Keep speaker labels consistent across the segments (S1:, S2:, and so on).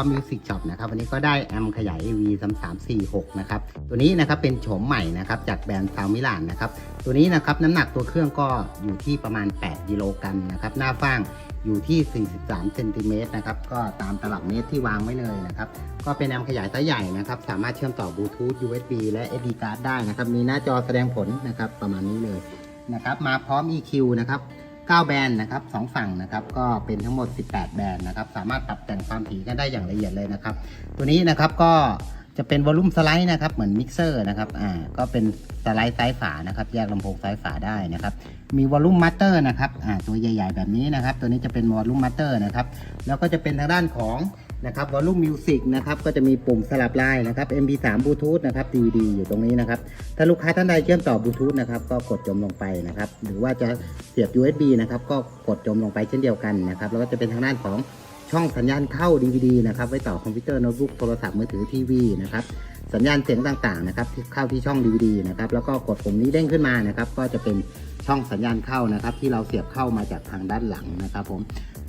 S1: ป๊อปมิวสิกช็อปนะครับวันนี้ก็ได้แอมขยาย AV 3 3 4 6 นะครับ ตัวนี้นะครับเป็นโฉมใหม่นะครับจากแบรนด์ซาวมิลานนะครับ ตัวนี้นะครับน้ำหนักตัวเครื่องก็อยู่ที่ประมาณ 8 กิโลกรัมนะครับ หน้าฟ้างอยู่ที่ 43 เซนติเมตรนะครับ ก็ตามตลับเมตรที่วางไว้เลยนะครับ ก็เป็นแอมขยายไซส์ใหญ่นะครับ สามารถเชื่อมต่อบลูทูธ USB และ SD card ได้นะครับ มีหน้าจอแสดงผลนะครับประมาณนี้เลยนะครับ มาพร้อม EQ นะครับ 9 แบรนด์นะครับสองฝั่งนะครับก็เป็นทั้งหมด 18 แบรนด์นะครับสามารถปรับแต่งความถี่กันได้อย่างละเอียดเลยนะครับ ตัวนี้นะครับก็จะเป็นวอลลุ่มสไลด์นะครับเหมือนมิกเซอร์นะครับอ่าก็เป็นสไลด์ซ้ายฝานะครับแยกลำโพงซ้ายฝาได้นะครับมีวอลลุ่มมัตเตอร์นะครับอ่าตัวใหญ่ ๆ แบบนี้นะครับ ตัวนี้จะเป็นวอลลุ่มมัตเตอร์นะครับแล้วก็จะเป็นทางด้านของ นะครับวอลลุ่มมิวสิกนะครับก็จะมีปุ่มสลับลายนะครับ MP3 บลูทูธนะครับ DVD อยู่ตรงนี้นะครับ ถ้าลูกค้าท่านใดเชื่อมต่อบลูทูธนะครับก็กดจมลงไปนะครับ หรือว่าจะเสียบ USB นะครับก็กดจมลงไปเช่นเดียวกันนะครับ แล้วก็จะเป็นทางด้านของช่องสัญญาณเข้า DVD นะครับ ไว้ต่อคอมพิวเตอร์โน้ตบุ๊กโทรศัพท์มือถือทีวีนะครับ สัญญาณเสียงต่างๆนะครับที่เข้าที่ช่อง DVD นะครับแล้วก็กดปุ่มนี้เด้งขึ้นมานะครับก็จะเป็นช่องสัญญาณเข้านะครับ ที่เราเสียบเข้ามาจากทางด้านหลังนะครับผม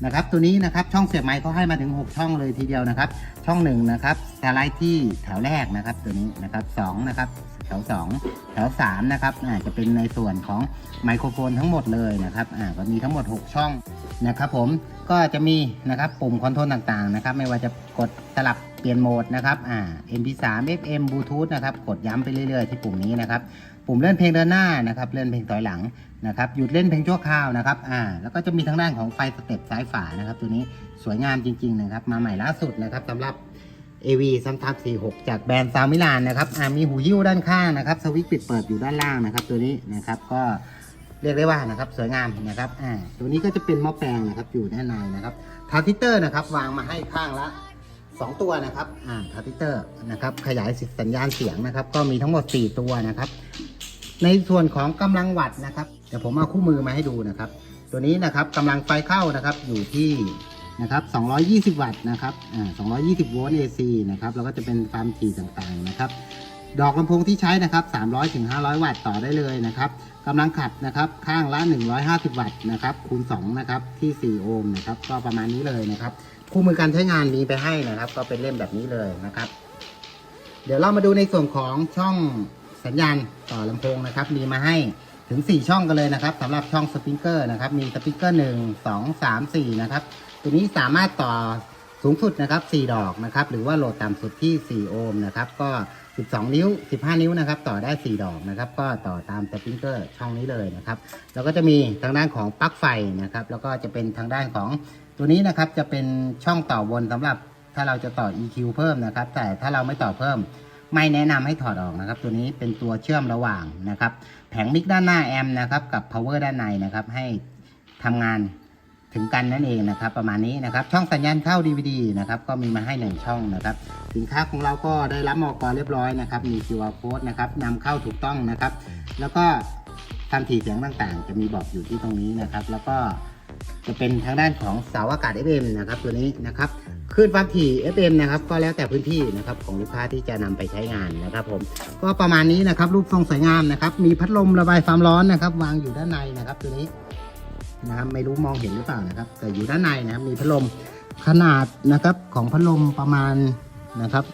S1: นะครับตัวนี้นะครับช่องเสียบไมค์เขาให้มาถึง 6 ช่องเลยทีเดียวนะครับ ช่องหนึ่งนะครับสไลด์ที่แถวแรกนะครับตัวนี้นะครับสองนะครับแถวสองแถวสามนะครับอ่าจะเป็นในส่วนของไมโครโฟนทั้งหมดเลยนะครับอ่าก็มีทั้งหมด 6 ช่องนะครับผมก็จะมีนะครับปุ่มคอนโทรลต่างๆนะครับไม่ว่าจะกดสลับ เปลี่ยนโหมดนะครับอ่า MP3 FM Bluetooth นะครับ กดย้ำไปเรื่อยๆที่ปุ่มนี้นะครับ ปุ่มเลื่อนเพลงเดินหน้านะครับ เลื่อนเพลงถอยหลังนะครับ หยุดเล่นเพลงชั่วคราวนะครับ อ่า แล้วก็จะมีทางด้านของไฟสเต็ปซ้ายฝานะครับ ตัวนี้สวยงามจริง ๆ นะครับ มาใหม่ล่าสุดนะครับสำหรับ AV 3 3 4 6 จากแบรนด์ซาวมิลานนะครับ อ่า มีหูยิ้วด้านข้างนะครับ สวิตช์ปิดเปิดอยู่ด้านล่างนะครับ ตัวนี้นะครับ ก็เรียกได้ว่านะครับสวยงามนะครับ อ่า ตัวนี้ก็จะเป็นหม้อแปลงนะครับอยู่ด้านในนะครับทาร์ติเตอร์นะครับวางมาให้ข้างละ 2 ตัวนะครับ อ่าทาร์ติเตอร์นะครับ ขยายสัญญาณเสียงนะครับ ก็มีทั้งหมด 4 ตัวนะครับ ในส่วนของกำลังวัตต์นะครับ เดี๋ยวผมเอาคู่มือมาให้ดูนะครับ ตัวนี้นะครับกำลังไฟเข้านะครับ อยู่ที่นะครับ 220 วัตต์นะครับ อ่า 220 โวลต์ AC นะครับ แล้วก็จะเป็นความถี่ต่างๆนะครับ ดอกลำโพงที่ใช้นะครับ 300 ถึง 500 วัตต์ต่อได้เลยนะครับกำลังขับนะครับ ข้างละ 150 วัตต์นะครับ คูณ 2 นะครับ ที่ 4 โอห์มนะครับ ก็ประมาณนี้เลยนะครับ คู่มือการใช้งานมีไปให้นะครับ ก็เป็นเล่มแบบนี้เลยนะครับ เดี๋ยวเรามาดูในส่วนของช่องสัญญาณต่อลำโพงนะครับ มีมาให้ถึง 4 ช่องกันเลยนะครับสำหรับช่องสปริงเกอร์นะครับ มีสปริงเกอร์1 2 3 4นะครับ ตัวนี้สามารถต่อสูงสุดนะครับ 4 ดอกนะครับ หรือว่าโหลดต่ำสุดที่ 4 โอห์มนะครับ ก็ 12 นิ้ว 15 นิ้วนะครับ ต่อได้ 4 ดอกนะครับ ก็ต่อตามสปริงเกอร์ช่องนี้เลยนะครับ แล้วก็จะมีทางด้านของปลั๊กไฟนะครับ แล้วก็จะเป็นทางด้านของ ตัวนี้นะครับจะเป็นช่องต่อวนสำหรับถ้าเราจะต่อ EQ เพิ่มนะครับ แต่ถ้าเราไม่ต่อเพิ่ม ไม่แนะนำให้ถอดออกนะครับ ตัวนี้เป็นตัวเชื่อมระหว่างนะครับ แผงมิกด้านหน้าแอมนะครับกับ power ด้านในนะครับ ให้ทำงานถึงกันนั่นเองนะครับ ประมาณนี้นะครับ ช่องสัญญาณเข้า DVD นะครับ ก็มีมาให้หนึ่งช่องนะครับ สินค้าของเราก็ได้รับมอกรเรียบร้อยนะครับ มี QR code นะครับนำเข้าถูกต้องนะครับ แล้วก็ความถี่เสียงต่างๆ จะมีบอกอยู่ที่ตรงนี้นะครับ แล้วก็ จะเป็นทางด้านของเสาอากาศ FM นะครับตัวนี้นะครับคลื่นความถี่ FM นะครับก็แล้วแต่พื้นที่นะครับของลูกค้าที่จะนำไปใช้งานนะครับผมก็ประมาณนี้นะครับรูปทรงสวยงามนะครับมีพัดลมระบายความร้อนนะครับ วางอยู่ด้านในนะครับตัวนี้นะครับไม่รู้มองเห็นหรือเปล่านะครับ แต่อยู่ด้านในนะครับมีพัดลมขนาดนะครับของพัดลมประมาณนะครับ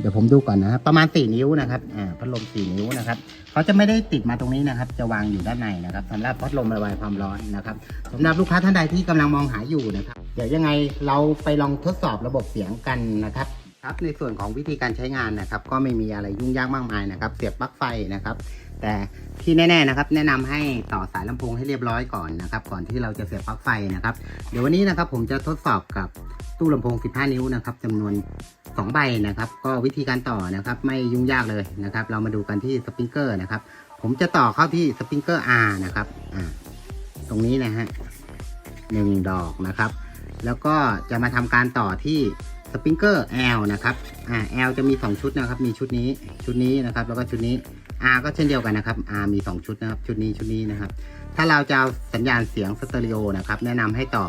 S1: เดี๋ยวผมดูก่อนนะครับประมาณ 4 นิ้วนะครับอ่าพัดลม 4 นิ้วนะครับเขาจะไม่ได้ติดมาตรงนี้นะครับ จะวางอยู่ด้านในนะครับสำหรับพัดลมระบายความร้อนนะครับสำหรับลูกค้าท่านใดที่กำลังมองหาอยู่นะครับ เดี๋ยวยังไงเราไปลองทดสอบระบบเสียงกันนะครับครับในส่วนของวิธีการใช้งานนะครับก็ไม่มีอะไรยุ่งยากมากมายนะครับเสียบปลั๊กไฟนะครับ แต่ที่แน่ๆนะครับแนะนำให้ต่อสายลำโพงให้เรียบร้อยก่อนนะครับก่อนที่เราจะเสียบปลั๊กไฟนะครับ เดี๋ยววันนี้นะครับผมจะทดสอบกับตู้ลำโพง 15 นิ้วนะครับจำนวน 2 ใบนะครับ ก็วิธีการต่อนะครับ ไม่ยุ่งยากเลยนะครับ เรามาดูกันที่สปริงเกอร์นะครับ ผมจะต่อเข้าที่สปริงเกอร์ R นะครับอ่าตรงนี้นะฮะหนึ่งดอกนะครับ แล้วก็จะมาทำการต่อที่สปริงเกอร์ L นะครับอ่า L จะมี 2 ชุดนะครับ มีชุดนี้ชุดนี้นะครับ แล้วก็ชุดนี้ R ก็เช่นเดียวกันนะครับ R มี 2 ชุดนะครับ ชุดนี้ชุดนี้นะครับ ถ้าเราจะเอาสัญญาณเสียงสเตอริโอนะครับ แนะนำให้ต่อ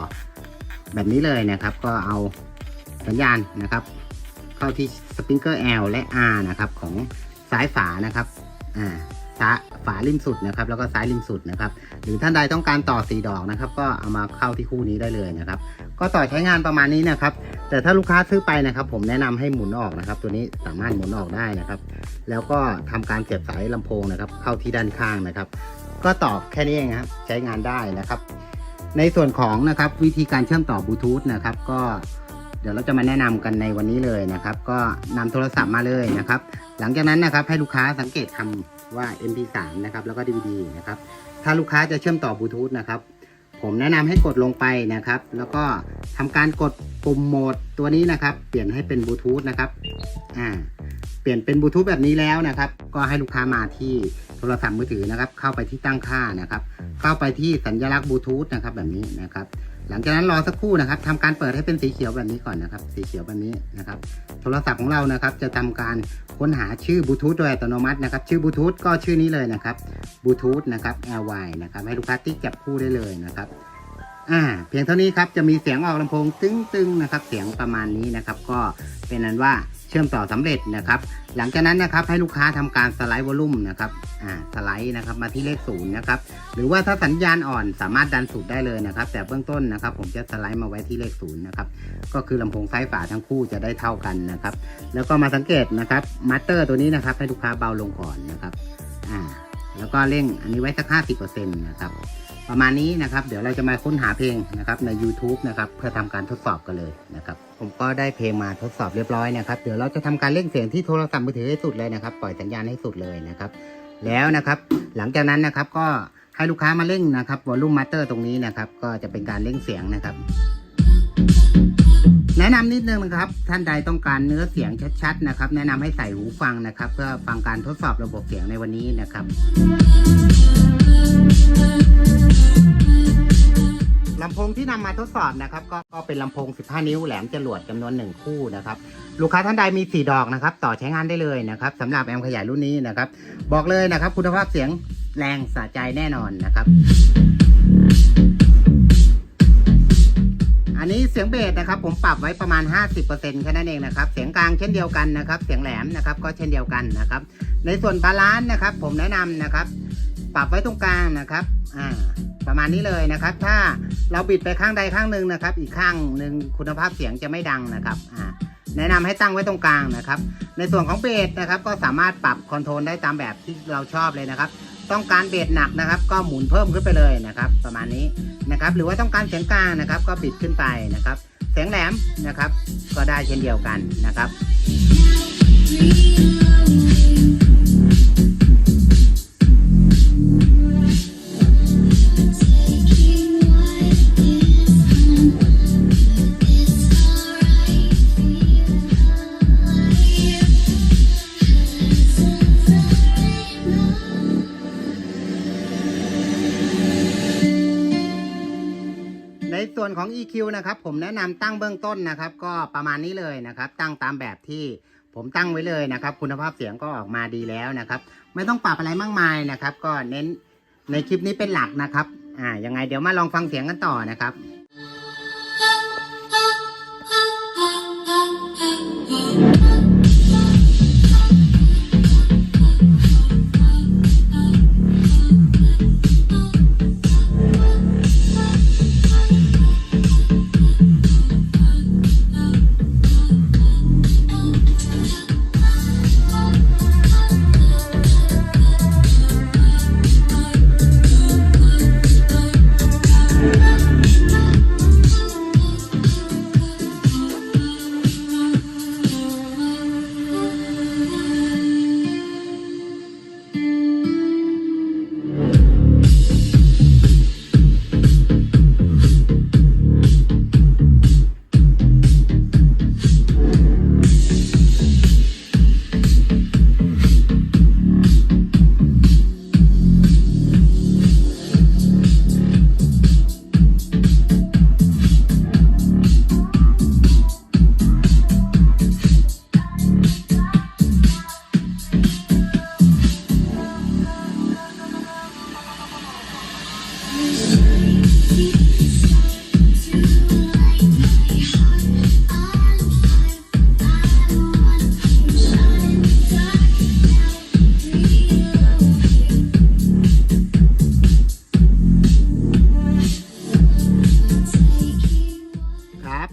S1: แบบนี้เลยนะครับ ก็เอาสัญญาณนะครับ เข้าที่สปริงเกอร์ L และ R นะครับของซ้ายฝานะครับอ่าซ้ายฝาริมสุดนะครับแล้วก็ซ้ายริมสุดนะครับหรือท่านใดต้องการต่อสีดอกนะครับ ก็เอามาเข้าที่คู่นี้ได้เลยนะครับ ก็ต่อใช้งานประมาณนี้นะครับ แต่ถ้าลูกค้าซื้อไปนะครับ ผมแนะนำให้หมุนออกนะครับ ตัวนี้สามารถหมุนออกได้นะครับ แล้วก็ทำการเสียบสายลำโพงนะครับ เข้าที่ด้านข้างนะครับ ก็ตอบแค่นี้เองครับใช้งานได้นะครับ ในส่วนของนะครับวิธีการเชื่อมต่อบลูทูธนะครับ ก็ เดี๋ยวเราจะมาแนะนำกันในวันนี้เลยนะครับ ก็นำโทรศัพท์มาเลยนะครับ หลังจากนั้นนะครับให้ลูกค้าสังเกตคำว่า MP3 นะครับแล้วก็ DVD นะครับถ้าลูกค้าจะเชื่อมต่อบลูทูธนะครับผมแนะนำให้กดลงไปนะครับ แล้วก็ทำการกดปุ่มโหมดตัวนี้นะครับ เปลี่ยนให้เป็นบลูทูธนะครับอ่า เปลี่ยนเป็นบลูทูธแบบนี้แล้วนะครับ ก็ให้ลูกค้ามาที่โทรศัพท์มือถือนะครับ เข้าไปที่ตั้งค่านะครับ เข้าไปที่สัญลักษณ์บลูทูธนะครับแบบนี้นะครับ หลังจากนั้นรอสักครู่นะครับทำการเปิดให้เป็นสีเขียวแบบนี้ก่อนนะครับ สีเขียวแบบนี้นะครับ โทรศัพท์ของเรานะครับจะทำการค้นหาชื่อบลูทูธโดยอัตโนมัตินะครับ ชื่อบลูทูธก็ชื่อนี้เลยนะครับบลูทูธนะครับ ly นะครับให้ลูกค้าติ๊กจับคู่ได้เลยนะครับอ่าเพียงเท่านี้ครับจะมีเสียงออกลำโพงตึ้งๆนะครับ เสียงประมาณนี้นะครับ ก็เป็นนั้นว่า เชื่อมต่อสำเร็จนะครับ หลังจากนั้นนะครับให้ลูกค้าทำการสไลด์วอลลุ่มนะครับอ่าสไลด์นะครับมาที่เลขศูนย์นะครับหรือว่าถ้าสัญญาณอ่อนสามารถดันสูบได้เลยนะครับ แต่เบื้องต้นนะครับ ผมจะสไลด์มาไว้ที่เลขศูนย์นะครับก็คือลำโพงซ้ายฝาทั้งคู่จะได้เท่ากันนะครับ แล้วก็มาสังเกตนะครับมัตเตอร์ตัวนี้นะครับ ให้ลูกค้าเบาลงก่อนนะครับอ่าแล้วก็เร่งอันนี้ไว้สักห้าสิบเปอร์เซ็นต์นะครับ ประมาณนี้นะครับ เดี๋ยวเราจะมาค้นหาเพลงนะครับใน YouTube นะครับเพื่อทำการทดสอบกันเลยนะครับ ผมก็ได้เพลงมาทดสอบเรียบร้อยนะครับ เดี๋ยวเราจะทำการเร่งเสียงที่โทรศัพท์มือถือให้สุดเลยนะครับ ปล่อยสัญญาณให้สุดเลยนะครับ แล้วนะครับ หลังจากนั้นนะครับก็ให้ลูกค้ามาเร่งนะครับวอลลุ่มมัตเตอร์ตรงนี้นะครับ ก็จะเป็นการเร่งเสียงนะครับ แนะนำนิดนึงนะครับ ท่านใดต้องการเนื้อเสียงชัดๆนะครับ แนะนำให้ใส่หูฟังนะครับ เพื่อฟังการทดสอบระบบเสียงในวันนี้นะครับำโพงที่นำมาทดสอบนะครับก็ก็เป็นลำโพง 15 นิ้วแหลมจรวดจำนวน 1 คู่นะครับลูกค้าท่านใดมี 4 ดอกนะครับ ต่อใช้งานได้เลยนะครับสำหรับแอมขยายรุ่นนี้นะครับ บอกเลยนะครับ คุณภาพเสียงแรงสะใจแน่นอนนะครับ อันนี้เสียงเบสนะครับ ผมปรับไว้ประมาณ 50%แค่นั้นเองนะครับ เสียงกลางเช่นเดียวกันนะครับ เสียงแหลมนะครับ ก็เช่นเดียวกันนะครับ ในส่วนบาลานซ์นะครับ ผมแนะนำนะครับ ปรับไว้ตรงกลางนะครับ อ่าประมาณนี้เลยนะครับ ถ้าเราบิดไปข้างใดข้างหนึ่งนะครับ อีกข้างหนึ่งคุณภาพเสียงจะไม่ดังนะครับอ่าแนะนำให้ตั้งไว้ตรงกลางนะครับ ในส่วนของเบสนะครับ ก็สามารถปรับคอนโทรลได้ตามแบบที่เราชอบเลยนะครับ ต้องการเบสหนักนะครับ ก็หมุนเพิ่มขึ้นไปเลยนะครับ ประมาณนี้นะครับ หรือว่าต้องการเสียงกลางนะครับ ก็บิดขึ้นไปนะครับ เสียงแหลมนะครับ ก็ได้เช่นเดียวกันนะครับ ส่วนของ EQ นะครับ ผมแนะนำตั้งเบื้องต้นนะครับ ก็ประมาณนี้เลยนะครับ ตั้งตามแบบที่ผมตั้งไว้เลยนะครับ คุณภาพเสียงก็ออกมาดีแล้วนะครับ ไม่ต้องปรับอะไรมากมายนะครับ ก็เน้นในคลิปนี้เป็นหลักนะครับ อ่ายังไงเดี๋ยวมาลองฟังเสียงกันต่อนะครับ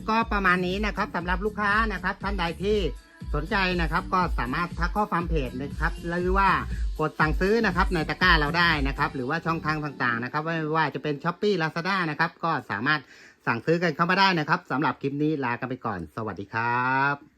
S2: ก็
S1: ประมาณนี้นะครับสำหรับลูกค้านะครับท่านใดที่สนใจนะครับก็สามารถทักข้อความเพจนะครับหรือว่ากดสั่งซื้อนะครับในตะกร้าเราได้นะครับ หรือว่าช่องทางต่างๆนะครับไม่ว่าจะเป็นช้อปปี้ลาซาด้านะครับก็สามารถสั่งซื้อกันเข้ามาได้นะครับสำหรับคลิปนี้ลากันไปก่อน สวัสดีครับ